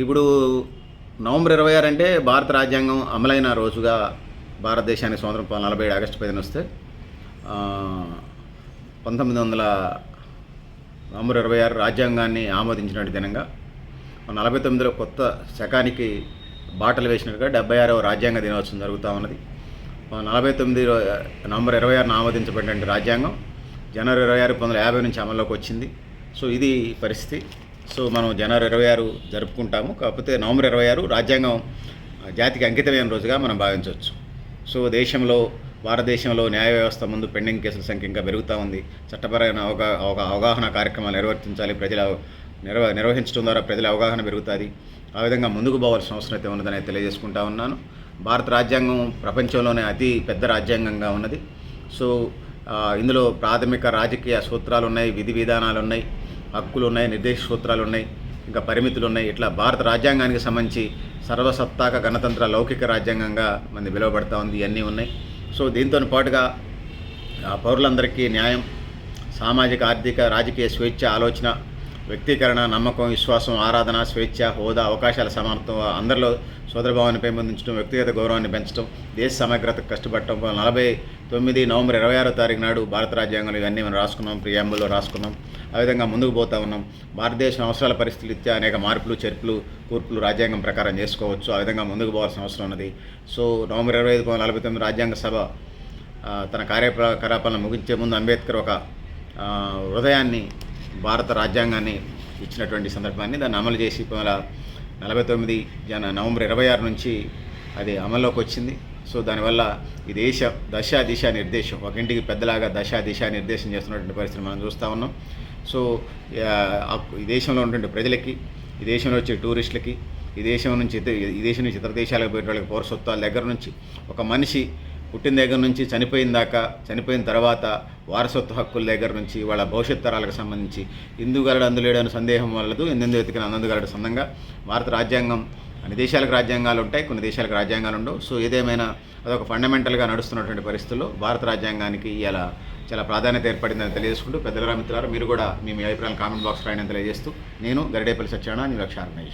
ఇప్పుడు నవంబర్ ఇరవై ఆరు అంటే భారత రాజ్యాంగం అమలైన రోజుగా భారతదేశానికి స్వాతంత్రం నలభై ఏడు ఆగస్టు పదిహేను వస్తే పంతొమ్మిది వందల నవంబర్ ఇరవై ఆరు రాజ్యాంగాన్ని ఆమోదించినటువంటి దినంగా నలభై తొమ్మిదిలో కొత్త శకానికి బాటలు వేసినట్టుగా డెబ్బై ఆరవ రాజ్యాంగ దినోత్సవం జరుగుతూ ఉన్నది. నలభై తొమ్మిది నవంబర్ ఇరవై ఆరున ఆమోదించబడిన రాజ్యాంగం జనవరి ఇరవై ఆరు పంతొమ్మిది వందల యాభై నుంచి అమల్లోకి వచ్చింది. సో ఇది పరిస్థితి. సో మనం జనవరి ఇరవై ఆరు జరుపుకుంటాము. కాకపోతే నవంబర్ ఇరవై ఆరు రాజ్యాంగం జాతికి అంకితమైన రోజుగా మనం భావించవచ్చు. సో దేశంలో భారతదేశంలో న్యాయ వ్యవస్థ ముందు పెండింగ్ కేసుల సంఖ్య ఇంకా పెరుగుతూ ఉంది. చట్టపరమైన అవగా ఒక అవగాహన కార్యక్రమాలు నిర్వర్తించాలి. ప్రజల నిర్వ నిర్వహించడం ద్వారా ప్రజల అవగాహన పెరుగుతుంది. ఆ విధంగా ముందుకు పోవాల్సిన అవసరం అయితే ఉన్నదని తెలియజేసుకుంటా ఉన్నాను. భారత రాజ్యాంగం ప్రపంచంలోనే అతి పెద్ద రాజ్యాంగంగా ఉన్నది. సో ఇందులో ప్రాథమిక రాజకీయ సూత్రాలు ఉన్నాయి విధి విధానాలు ఉన్నాయి హక్కులు ఉన్నాయి నిర్దేశ సూత్రాలు ఉన్నాయి ఇంకా పరిమితులు ఉన్నాయి ఇట్లా భారత రాజ్యాంగానికి సంబంధించి సర్వసత్తాక గణతంత్ర లౌకిక రాజ్యాంగంగా మంది పిలువబడతా ఉంది ఇవన్నీ ఉన్నాయి. సో దీంతో పాటుగా ఆ పౌరులందరికీ న్యాయం సామాజిక ఆర్థిక రాజకీయ స్వేచ్ఛ ఆలోచన వ్యక్తీకరణ నమ్మకం విశ్వాసం ఆరాధన స్వేచ్ఛ హోదా అవకాశాల సమానత్వం అందరిలో సోదరభావాన్ని పెంపొందించడం వ్యక్తిగత గౌరవాన్ని పెంచడం దేశ సమగ్రత కష్టపడటం నలభై తొమ్మిది నవంబర్ ఇరవై ఆరో తారీఖు నాడు భారత రాజ్యాంగంలో ఇవన్నీ మనం రాసుకున్నాం ప్రియాంబుల్లో రాసుకున్నాం. ఆ విధంగా ముందుకు పోతా ఉన్నాం. భారతదేశం అవసరాల పరిస్థితులు ఇచ్చే అనేక మార్పులు చెరుపులు కూర్పులు రాజ్యాంగం ప్రకారం చేసుకోవచ్చు. ఆ విధంగా ముందుకు పోవాల్సిన అవసరం ఉన్నది. సో నవంబర్ ఇరవై ఐదు నలభై తొమ్మిది రాజ్యాంగ సభ తన తన కార్యకలాపాలను ముగించే ముందు అంబేద్కర్ ఒక హృదయాన్ని భారత రాజ్యాంగాన్ని ఇచ్చినటువంటి సందర్భాన్ని దాన్ని అమలు చేసి ఇవాళ నలభై తొమ్మిది జన నవంబర్ ఇరవై ఆరు నుంచి అది అమల్లోకి వచ్చింది. సో దానివల్ల ఈ దేశ దశ దిశ నిర్దేశం ఒక ఇంటికి పెద్దలాగా దశ దిశ నిర్దేశం చేస్తున్నటువంటి పరిస్థితి మనం చూస్తూ ఉన్నాం. సో ఈ దేశంలో ఉన్నటువంటి ప్రజలకి ఈ దేశంలో వచ్చే టూరిస్టులకి ఈ దేశం నుంచి ఇతర- ఈ దేశం నుంచి ఇతర దేశాలకు పోయే వాళ్ళకి పౌరసత్వాల దగ్గర నుంచి ఒక మనిషి పుట్టిన దగ్గర నుంచి చనిపోయిన దాకా చనిపోయిన తర్వాత వారసత్వ హక్కుల దగ్గర నుంచి వాళ్ళ భవిష్యత్ తరాలకు సంబంధించి ఇందుగలడు అందులేడు అని సందేహం వల్లదు ఎందెందు వెతికిన అనందుగలడు సందంగా భారత రాజ్యాంగం అన్ని దేశాలకు రాజ్యాంగాలు ఉంటాయి కొన్ని దేశాలకు రాజ్యాంగాలు ఉండవు. సో ఏదేమైనా అదొక ఫండమెంటల్గా నడుస్తున్నటువంటి పరిస్థితుల్లో భారత రాజ్యాంగానికి ఇలా చాలా ప్రాధాన్యత ఏర్పడిందని తెలియజేసుకుంటూ పెద్దల మిత్రులారా మీరు కూడా మీ అభిప్రాయాలు కామెంట్ బాక్స్ రాయని తెలియజేస్తూ నేను గరిడేపల్లి సత్యనారాయణ న్యూ లక్ష్య